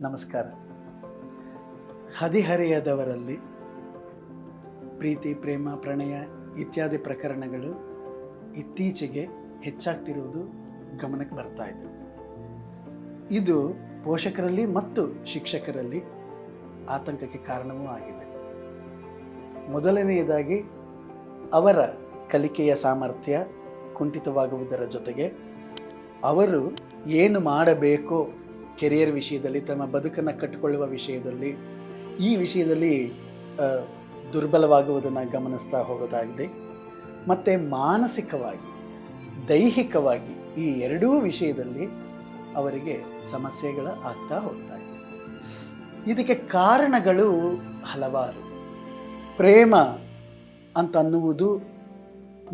ನಮಸ್ಕಾರ. ಹದಿಹರೆಯದವರಲ್ಲಿ ಪ್ರೀತಿ, ಪ್ರೇಮ, ಪ್ರಣಯ ಇತ್ಯಾದಿ ಪ್ರಕರಣಗಳು ಇತ್ತೀಚೆಗೆ ಹೆಚ್ಚಾಗ್ತಿರುವುದು ಗಮನಕ್ಕೆ ಬರ್ತಾ ಇದೆ. ಇದು ಪೋಷಕರಲ್ಲಿ ಮತ್ತು ಶಿಕ್ಷಕರಲ್ಲಿ ಆತಂಕಕ್ಕೆ ಕಾರಣವೂ ಆಗಿದೆ. ಮೊದಲನೆಯದಾಗಿ ಅವರ ಕಲಿಕೆಯ ಸಾಮರ್ಥ್ಯ ಕುಂಠಿತವಾಗುವುದರ ಜೊತೆಗೆ ಅವರು ಏನು ಮಾಡಬೇಕೋ ಕೆರಿಯರ್ ವಿಷಯದಲ್ಲಿ ತಮ್ಮ ಬದುಕನ್ನು ಕಟ್ಟಿಕೊಳ್ಳುವ ವಿಷಯದಲ್ಲಿ, ಈ ವಿಷಯದಲ್ಲಿ ದುರ್ಬಲವಾಗುವುದನ್ನು ಗಮನಿಸ್ತಾ ಹೋಗೋದಾಗಿದೆ. ಮತ್ತು ಮಾನಸಿಕವಾಗಿ, ದೈಹಿಕವಾಗಿ ಈ ಎರಡೂ ವಿಷಯದಲ್ಲಿ ಅವರಿಗೆ ಸಮಸ್ಯೆಗಳು ಆಗ್ತಾ ಹೋಗ್ತಾ ಇದೆ. ಇದಕ್ಕೆ ಕಾರಣಗಳು ಹಲವಾರು. ಪ್ರೇಮ ಅಂತ ಅನ್ನುವುದು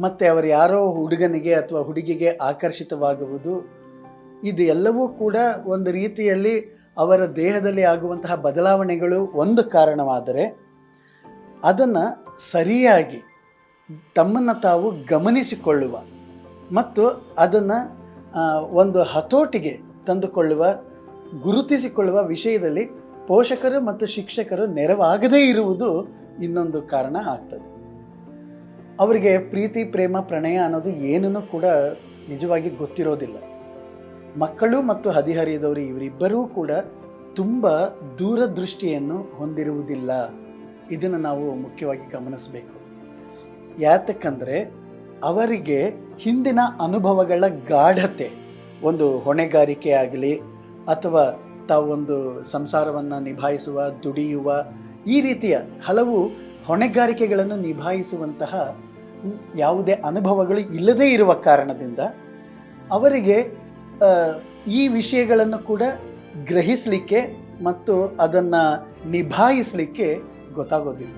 ಮತ್ತು ಅವರು ಯಾರೋ ಹುಡುಗನಿಗೆ ಅಥವಾ ಹುಡುಗಿಗೆ ಆಕರ್ಷಿತವಾಗುವುದು ಇದು ಎಲ್ಲವೂ ಕೂಡ ಒಂದು ರೀತಿಯಲ್ಲಿ ಅವರ ದೇಹದಲ್ಲಿ ಆಗುವಂತಹ ಬದಲಾವಣೆಗಳು ಒಂದು ಕಾರಣವಾದರೆ ಅದನ್ನು ಸರಿಯಾಗಿ ತಮ್ಮನ್ನು ತಾವು ಗಮನಿಸಿಕೊಳ್ಳುವ ಮತ್ತು ಅದನ್ನು ಒಂದು ಹತೋಟಿಗೆ ತಂದುಕೊಳ್ಳುವ, ಗುರುತಿಸಿಕೊಳ್ಳುವ ವಿಷಯದಲ್ಲಿ ಪೋಷಕರು ಮತ್ತು ಶಿಕ್ಷಕರು ನೆರವಾಗದೇ ಇರುವುದು ಇನ್ನೊಂದು ಕಾರಣ ಆಗ್ತದೆ. ಅವರಿಗೆ ಪ್ರೀತಿ, ಪ್ರೇಮ, ಪ್ರಣಯ ಅನ್ನೋದು ಏನನ್ನು ಕೂಡ ನಿಜವಾಗಿ ಗೊತ್ತಿರೋದಿಲ್ಲ. ಮಕ್ಕಳು ಮತ್ತು ಹದಿಹರೆಯದವರು ಇವರಿಬ್ಬರೂ ಕೂಡ ತುಂಬ ದೂರದೃಷ್ಟಿಯನ್ನು ಹೊಂದಿರುವುದಿಲ್ಲ. ಇದನ್ನು ನಾವು ಮುಖ್ಯವಾಗಿ ಗಮನಿಸಬೇಕು. ಯಾತಕ್ಕಂದರೆ, ಅವರಿಗೆ ಹಿಂದಿನ ಅನುಭವಗಳ ಗಾಢತೆ, ಒಂದು ಹೊಣೆಗಾರಿಕೆ ಆಗಲಿ, ಅಥವಾ ತಾವೊಂದು ಸಂಸಾರವನ್ನು ನಿಭಾಯಿಸುವ, ದುಡಿಯುವ, ಈ ರೀತಿಯ ಹಲವು ಹೊಣೆಗಾರಿಕೆಗಳನ್ನು ನಿಭಾಯಿಸುವಂತಹ ಯಾವುದೇ ಅನುಭವಗಳು ಇಲ್ಲದೇ ಇರುವ ಕಾರಣದಿಂದ ಅವರಿಗೆ ಈ ವಿಷಯಗಳನ್ನು ಕೂಡ ಗ್ರಹಿಸಲಿಕ್ಕೆ ಮತ್ತು ಅದನ್ನು ನಿಭಾಯಿಸಲಿಕ್ಕೆ ಗೊತ್ತಾಗೋದಿಲ್ಲ.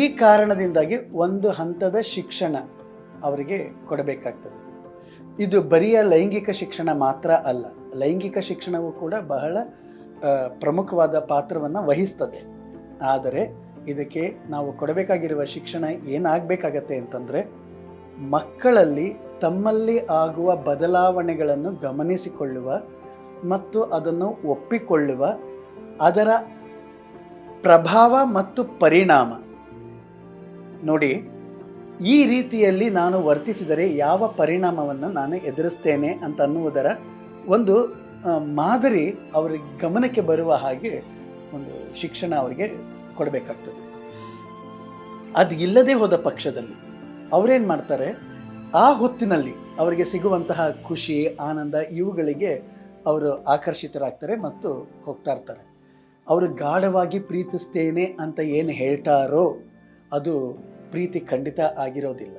ಈ ಕಾರಣದಿಂದಾಗಿ ಒಂದು ಹಂತದ ಶಿಕ್ಷಣ ಅವರಿಗೆ ಕೊಡಬೇಕಾಗ್ತದೆ. ಇದು ಬರಿಯ ಲೈಂಗಿಕ ಶಿಕ್ಷಣ ಮಾತ್ರ ಅಲ್ಲ, ಲೈಂಗಿಕ ಶಿಕ್ಷಣವು ಕೂಡ ಬಹಳ ಪ್ರಮುಖವಾದ ಪಾತ್ರವನ್ನು ವಹಿಸ್ತದೆ. ಆದರೆ ಇದಕ್ಕೆ ನಾವು ಕೊಡಬೇಕಾಗಿರುವ ಶಿಕ್ಷಣ ಏನಾಗಬೇಕಾಗತ್ತೆ ಅಂತಂದರೆ, ಮಕ್ಕಳಲ್ಲಿ ತಮ್ಮಲ್ಲಿ ಆಗುವ ಬದಲಾವಣೆಗಳನ್ನು ಗಮನಿಸಿಕೊಳ್ಳುವ ಮತ್ತು ಅದನ್ನು ಒಪ್ಪಿಕೊಳ್ಳುವ ಅದರ ಪ್ರಭಾವ ಮತ್ತು ಪರಿಣಾಮ. ನೋಡಿ, ಈ ರೀತಿಯಲ್ಲಿ ನಾನು ವರ್ತಿಸಿದರೆ ಯಾವ ಪರಿಣಾಮವನ್ನು ನಾನು ಎದುರಿಸ್ತೇನೆ ಅಂತ ಅನ್ನುವುದರ ಒಂದು ಮಾದರಿ ಅವರಿಗೆ ಗಮನಕ್ಕೆ ಬರುವ ಹಾಗೆ ಒಂದು ಶಿಕ್ಷಣ ಅವರಿಗೆ ಕೊಡಬೇಕಾಗ್ತದೆ. ಅದು ಇಲ್ಲದೆ ಹೋದ ಪಕ್ಷದಲ್ಲಿ ಅವರೇನು ಮಾಡ್ತಾರೆ? ಆ ಹೊತ್ತಿನಲ್ಲಿ ಅವರಿಗೆ ಸಿಗುವಂತಹ ಖುಷಿ, ಆನಂದ ಇವುಗಳಿಗೆ ಅವರು ಆಕರ್ಷಿತರಾಗ್ತಾರೆ ಮತ್ತು ಹೋಗ್ತಾ ಇರ್ತಾರೆ. ಅವರು ಗಾಢವಾಗಿ ಪ್ರೀತಿಸ್ತೇನೆ ಅಂತ ಏನು ಹೇಳ್ತಾರೋ ಅದು ಪ್ರೀತಿ ಖಂಡಿತ ಆಗಿರೋದಿಲ್ಲ.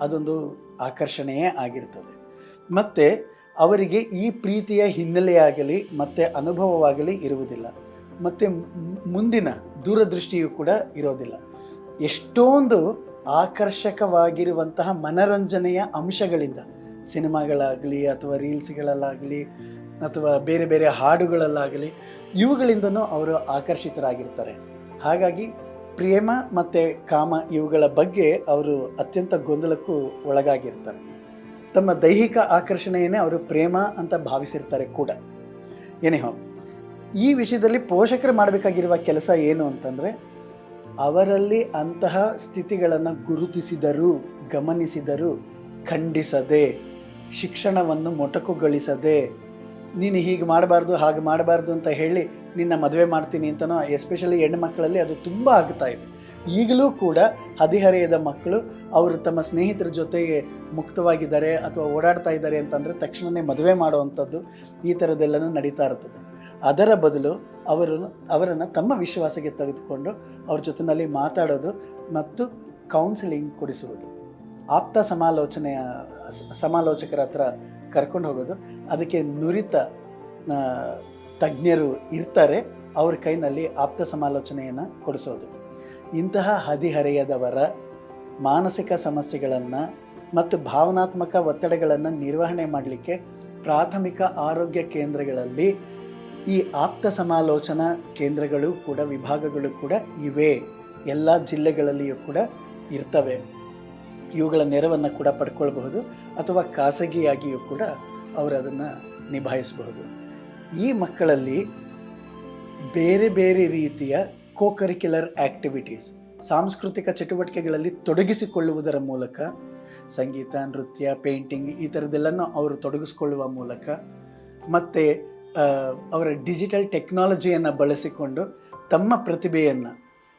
ಅದೊಂದು ಆಕರ್ಷಣೆಯೇ ಆಗಿರ್ತದೆ. ಮತ್ತು ಅವರಿಗೆ ಈ ಪ್ರೀತಿಯ ಹಿನ್ನೆಲೆಯಾಗಲಿ ಮತ್ತು ಅನುಭವವಾಗಲಿ ಇರುವುದಿಲ್ಲ. ಮತ್ತು ಮುಂದಿನ ದೂರದೃಷ್ಟಿಯೂ ಕೂಡ ಇರೋದಿಲ್ಲ. ಎಷ್ಟೊಂದು ಆಕರ್ಷಕವಾಗಿರುವಂತಹ ಮನರಂಜನೆಯ ಅಂಶಗಳಿಂದ ಸಿನಿಮಾಗಳಾಗಲಿ ಅಥವಾ ರೀಲ್ಸ್ಗಳಲ್ಲಾಗಲಿ ಅಥವಾ ಬೇರೆ ಬೇರೆ ಹಾಡುಗಳಲ್ಲಾಗಲಿ ಇವುಗಳಿಂದನೂ ಅವರು ಆಕರ್ಷಿತರಾಗಿರ್ತಾರೆ. ಹಾಗಾಗಿ ಪ್ರೇಮ ಮತ್ತು ಕಾಮ ಇವುಗಳ ಬಗ್ಗೆ ಅವರು ಅತ್ಯಂತ ಗೊಂದಲಕ್ಕೂ ಒಳಗಾಗಿರ್ತಾರೆ. ತಮ್ಮ ದೈಹಿಕ ಆಕರ್ಷಣೆಯನ್ನೇ ಅವರು ಪ್ರೇಮ ಅಂತ ಭಾವಿಸಿರ್ತಾರೆ ಕೂಡ. ಏನೇ ಈ ವಿಷಯದಲ್ಲಿ ಪೋಷಕರು ಮಾಡಬೇಕಾಗಿರುವ ಕೆಲಸ ಏನು ಅಂತಂದರೆ ಅವರಲ್ಲಿ ಅಂತಹ ಸ್ಥಿತಿಗಳನ್ನು ಗುರುತಿಸಿದರು, ಗಮನಿಸಿದರು ಖಂಡಿಸದೆ, ಶಿಕ್ಷಣವನ್ನು ಮೊಟಕುಗೊಳಿಸದೆ, ನೀನು ಹೀಗೆ ಮಾಡಬಾರ್ದು, ಹಾಗೆ ಮಾಡಬಾರ್ದು ಅಂತ ಹೇಳಿ ನಿನ್ನ ಮದುವೆ ಮಾಡ್ತೀನಿ ಅಂತನೋ ಎಸ್ಪೆಷಲಿ ಹೆಣ್ಣು ಮಕ್ಕಳಲ್ಲಿ ಅದು ತುಂಬ ಆಗ್ತಾ ಇದೆ. ಈಗಲೂ ಕೂಡ ಹದಿಹರೆಯದ ಮಕ್ಕಳು ಅವರು ತಮ್ಮ ಸ್ನೇಹಿತರ ಜೊತೆಗೆ ಮುಕ್ತವಾಗಿದ್ದಾರೆ ಅಥವಾ ಓಡಾಡ್ತಾ ಇದ್ದಾರೆ ಅಂತಂದರೆ ತಕ್ಷಣವೇ ಮದುವೆ ಮಾಡುವಂಥದ್ದು ಈ ಥರದ್ದೆಲ್ಲನೂ ನಡೀತಾ ಇರ್ತದೆ. ಅದರ ಬದಲು ಅವರು ಅವರನ್ನು ತಮ್ಮ ವಿಶ್ವಾಸಕ್ಕೆ ತೆಗೆದುಕೊಂಡು ಅವ್ರ ಜೊತೆಯಲ್ಲಿ ಮಾತಾಡೋದು ಮತ್ತು ಕೌನ್ಸಿಲಿಂಗ್ ಕೊಡಿಸುವುದು. ಆಪ್ತ ಸಮಾಲೋಚನೆಯ ಸಮಾಲೋಚಕರ ಹತ್ರ ಕರ್ಕೊಂಡು ಹೋಗೋದು. ಅದಕ್ಕೆ ನುರಿತ ತಜ್ಞರು ಇರ್ತಾರೆ. ಅವ್ರ ಕೈನಲ್ಲಿ ಆಪ್ತ ಸಮಾಲೋಚನೆಯನ್ನು ಕೊಡಿಸೋದು. ಇಂತಹ ಹದಿಹರೆಯದವರ ಮಾನಸಿಕ ಸಮಸ್ಯೆಗಳನ್ನು ಮತ್ತು ಭಾವನಾತ್ಮಕ ಒತ್ತಡಗಳನ್ನು ನಿರ್ವಹಣೆ ಮಾಡಲಿಕ್ಕೆ ಪ್ರಾಥಮಿಕ ಆರೋಗ್ಯ ಕೇಂದ್ರಗಳಲ್ಲಿ ಈ ಆಪ್ತ ಸಮಾಲೋಚನಾ ಕೇಂದ್ರಗಳು ಕೂಡ, ವಿಭಾಗಗಳು ಕೂಡ ಇವೆ. ಎಲ್ಲ ಜಿಲ್ಲೆಗಳಲ್ಲಿಯೂ ಕೂಡ ಇರ್ತವೆ. ಇವುಗಳ ನೆರವನ್ನು ಕೂಡ ಪಡ್ಕೊಳ್ಬಹುದು ಅಥವಾ ಖಾಸಗಿಯಾಗಿಯೂ ಕೂಡ ಅವರು ಅದನ್ನು ನಿಭಾಯಿಸಬಹುದು. ಈ ಮಕ್ಕಳಲ್ಲಿ ಬೇರೆ ಬೇರೆ ರೀತಿಯ ಕೋಕರಿಕ್ಯುಲರ್ ಆ್ಯಕ್ಟಿವಿಟೀಸ್ ಸಾಂಸ್ಕೃತಿಕ ಚಟುವಟಿಕೆಗಳಲ್ಲಿ ತೊಡಗಿಸಿಕೊಳ್ಳುವುದರ ಮೂಲಕ, ಸಂಗೀತ, ನೃತ್ಯ ಪೇಂಟಿಂಗ್ ಈ ಥರದ್ದೆಲ್ಲನೂ ಅವರು ತೊಡಗಿಸಿಕೊಳ್ಳುವ ಮೂಲಕ, ಮತ್ತು ಅವರ ಡಿಜಿಟಲ್ ಟೆಕ್ನಾಲಜಿಯನ್ನು ಬಳಸಿಕೊಂಡು ತಮ್ಮ ಪ್ರತಿಭೆಯನ್ನು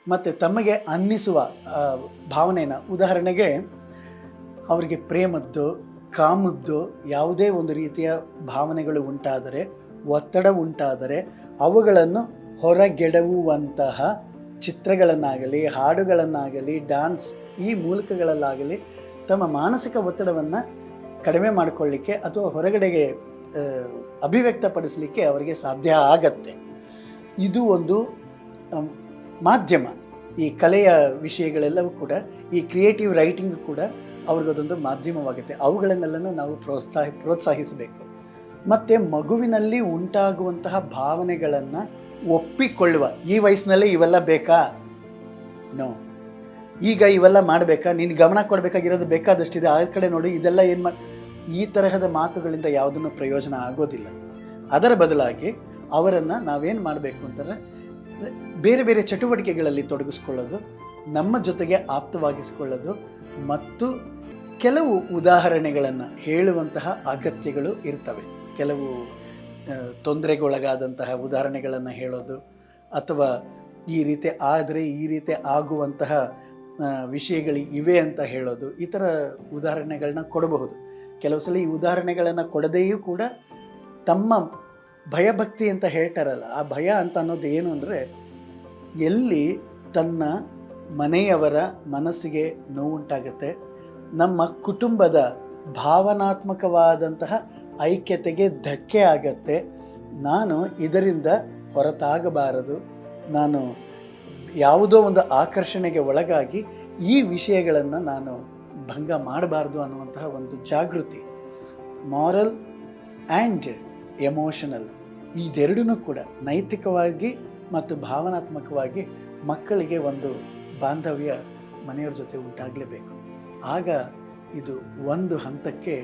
ಮತ್ತು ತಮಗೆ ಅನ್ನಿಸುವ ಭಾವನೆಯನ್ನು. ಉದಾಹರಣೆಗೆ, ಅವರಿಗೆ ಪ್ರೇಮದ್ದು, ಕಾಮದ್ದು ಯಾವುದೇ ಒಂದು ರೀತಿಯ ಭಾವನೆಗಳು ಉಂಟಾದರೆ, ಒತ್ತಡ ಉಂಟಾದರೆ, ಅವುಗಳನ್ನು ಹೊರಗೆಡವುವಂತಹ ಚಿತ್ರಗಳನ್ನಾಗಲಿ, ಹಾಡುಗಳನ್ನಾಗಲಿ ಡ್ಯಾನ್ಸ್ ಈ ಮೂಲಕಗಳಲ್ಲಾಗಲಿ ತಮ್ಮ ಮಾನಸಿಕ ಒತ್ತಡವನ್ನು ಕಡಿಮೆ ಮಾಡಿಕೊಳ್ಳಿಕ್ಕೆ ಅಥವಾ ಹೊರಗಡೆಗೆ ಅಭಿವ್ಯಕ್ತಪಡಿಸಲಿಕ್ಕೆ ಅವರಿಗೆ ಸಾಧ್ಯ ಆಗತ್ತೆ. ಇದು ಒಂದು ಮಾಧ್ಯಮ. ಈ ಕಲೆಯ ವಿಷಯಗಳೆಲ್ಲವೂ ಕೂಡ, ಈ ಕ್ರಿಯೇಟಿವ್ ರೈಟಿಂಗ್ ಕೂಡ ಅವ್ರಿಗದೊಂದು ಮಾಧ್ಯಮವಾಗುತ್ತೆ. ಅವುಗಳನ್ನೆಲ್ಲನೂ ನಾವು ಪ್ರೋತ್ಸಾಹ, ಪ್ರೋತ್ಸಾಹಿಸಬೇಕು. ಮತ್ತು ಮಗುವಿನಲ್ಲಿ ಉಂಟಾಗುವಂತಹ ಭಾವನೆಗಳನ್ನು ಒಪ್ಪಿಕೊಳ್ಳುವ, ಈ ವಯಸ್ಸಿನಲ್ಲೇ ಇವೆಲ್ಲ ಬೇಕಾ? ನೋ ಈಗ ಇವೆಲ್ಲ ಮಾಡಬೇಕಾ? ನೀನು ಗಮನ ಕೊಡಬೇಕಾಗಿರೋದು ಬೇಕಾದಷ್ಟಿದೆ. ಆ ಕಡೆ ನೋಡಿ, ಇದೆಲ್ಲ ಏನು ಮಾಡಿ ಈ ತರಹದ ಮಾತುಗಳಿಂದ ಯಾವುದನ್ನು ಪ್ರಯೋಜನ ಆಗೋದಿಲ್ಲ. ಅದರ ಬದಲಾಗಿ ಅವರನ್ನು ನಾವೇನು ಮಾಡಬೇಕು ಅಂತಂದರೆ, ಬೇರೆ ಬೇರೆ ಚಟುವಟಿಕೆಗಳಲ್ಲಿ ತೊಡಗಿಸ್ಕೊಳ್ಳೋದು, ನಮ್ಮ ಜೊತೆಗೆ ಆಪ್ತವಾಗಿಸಿಕೊಳ್ಳೋದು ಮತ್ತು ಕೆಲವು ಉದಾಹರಣೆಗಳನ್ನು ಹೇಳುವಂತಹ ಅಗತ್ಯಗಳು ಇರ್ತವೆ. ಕೆಲವು ತೊಂದರೆಗೊಳಗಾದಂತಹ ಉದಾಹರಣೆಗಳನ್ನು ಹೇಳೋದು ಅಥವಾ ಈ ರೀತಿ ಆದರೆ ಈ ರೀತಿ ಆಗುವಂತಹ ವಿಷಯಗಳು ಇವೆ ಅಂತ ಹೇಳೋದು ಈ ಥರ ಉದಾಹರಣೆಗಳನ್ನ ಕೊಡಬಹುದು. ಕೆಲವು ಸಲ ಈ ಉದಾಹರಣೆಗಳನ್ನು ಕೊಡದೆಯೂ ಕೂಡ ತಮ್ಮ ಭಯಭಕ್ತಿ ಅಂತ ಹೇಳ್ತಾರಲ್ಲ, ಆ ಭಯ ಅಂತ ಅನ್ನೋದು ಏನು ಅಂದರೆ ಎಲ್ಲಿ ತನ್ನ ಮನೆಯವರ ಮನಸ್ಸಿಗೆ ನೋವುಂಟಾಗುತ್ತೆ, ನಮ್ಮ ಕುಟುಂಬದ ಭಾವನಾತ್ಮಕವಾದಂತಹ ಐಕ್ಯತೆಗೆ ಧಕ್ಕೆ ಆಗತ್ತೆ, ನಾನು ಇದರಿಂದ ಹೊರತಾಗಬಾರದು, ನಾನು ಯಾವುದೋ ಒಂದು ಆಕರ್ಷಣೆಗೆ ಒಳಗಾಗಿ ಈ ವಿಷಯಗಳನ್ನು ನಾನು ಭಂಗ ಮಾಡಬಾರ್ದು ಅನ್ನುವಂತಹ ಒಂದು ಜಾಗೃತಿ ಮಾರಲ್ ಆ್ಯಂಡ್ ಎಮೋಷನಲ್ ಇದೆರಡೂ ಕೂಡ ನೈತಿಕವಾಗಿ ಮತ್ತು ಭಾವನಾತ್ಮಕವಾಗಿ ಮಕ್ಕಳಿಗೆ ಒಂದು ಬಾಂಧವ್ಯ ಮನೆಯವ್ರ ಜೊತೆ ಉಂಟಾಗಲೇಬೇಕು. ಆಗ ಇದು ಒಂದು ಹಂತಕ್ಕೆ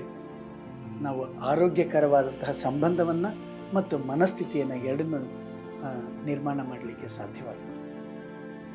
ನಾವು ಆರೋಗ್ಯಕರವಾದಂತಹ ಸಂಬಂಧವನ್ನು ಮತ್ತು ಮನಸ್ಥಿತಿಯನ್ನು ಎರಡನ್ನೂ ನಿರ್ಮಾಣ ಮಾಡಲಿಕ್ಕೆ ಸಾಧ್ಯವಾಗುತ್ತೆ.